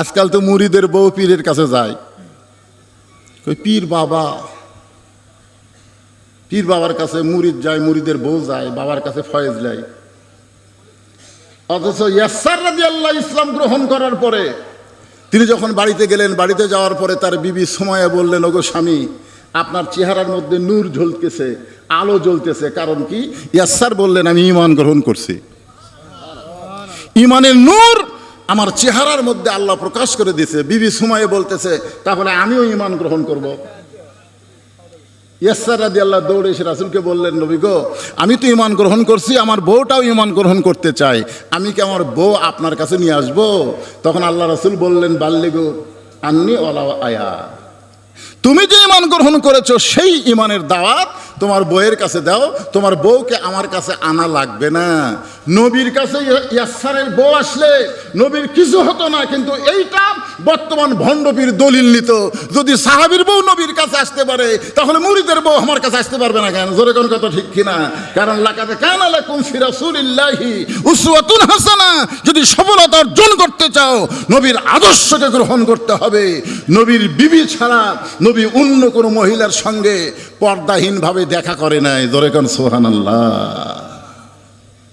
আজকাল তো মুড়িদের বউ পীরের কাছে যায়। কই পীর বাবা। পীর বাবার কাছে মুরিদ যায় মুরিদের বউ যায় বাবার কাছে ফয়েজ যায় অথচ ইয়াসার রাজি আল্লাহ ইসলাম গ্রহণ করার পরে তিনি যখন বাড়িতে গেলেন বাড়িতে যাওয়ার পরে তার বিবি সময়ে বললেন ওগো স্বামী আপনার চেহারার মধ্যে নূর ঝলতেছে আলো জ্বলতেছে। কারণ কি? ইয়াসার বললেন আমি ইমান গ্রহণ করছি। ইমানের নূর আমার চেহারার মধ্যে আল্লাহ প্রকাশ করে দিয়েছে। বিবি সময়ে বলতেছে, তাহলে আমিও ইমান গ্রহণ করব। ইয়াসার রাদি আল্লাহ দৌড়ে এসে রাসুলকে বললেন, নবী গো, আমি তো ইমান গ্রহণ করছি, আমার বউটাও ইমান গ্রহণ করতে চাই আমি কি আমার বউ আপনার কাছে নিয়ে আসব? তখন আল্লাহ রাসুল বললেন বাল্লিগো আন্নি ওলা আয়া। তুমি যে ইমান গ্রহণ করেছ, সেই ইমানের দাওয়াত তোমার বউয়ের কাছে দাও, তোমার বউকে আমার কাছে আনা লাগবে না। নবীর কাছে ইয়াসারের বউ আসলে নবীর কিছু হতো না, কিন্তু এইটা বর্তমান ভণ্ডপীর দলিল নিত। যদি সাহাবীর বউ নবীর কাছে আসতে পারে, তাহলে মুরিদের বউ আমার কাছে আসতে পারবে না কেন? জোরে কোন কথা ঠিক কিনা? কারণ লাকাতে কান আলাকুম ফি রাসূলিল্লাহি উসওয়াতুন হাসানা। যদি সফলতা অর্জন করতে চাও, নবীর আদর্শকে গ্রহণ করতে হবে। নবীর বিবি ছাড়া নবী অন্য কোনো মহিলার সঙ্গে পর্দাহীনভাবে দেখা করে নাই। দরেকান সোহান সুবহানাল্লাহ।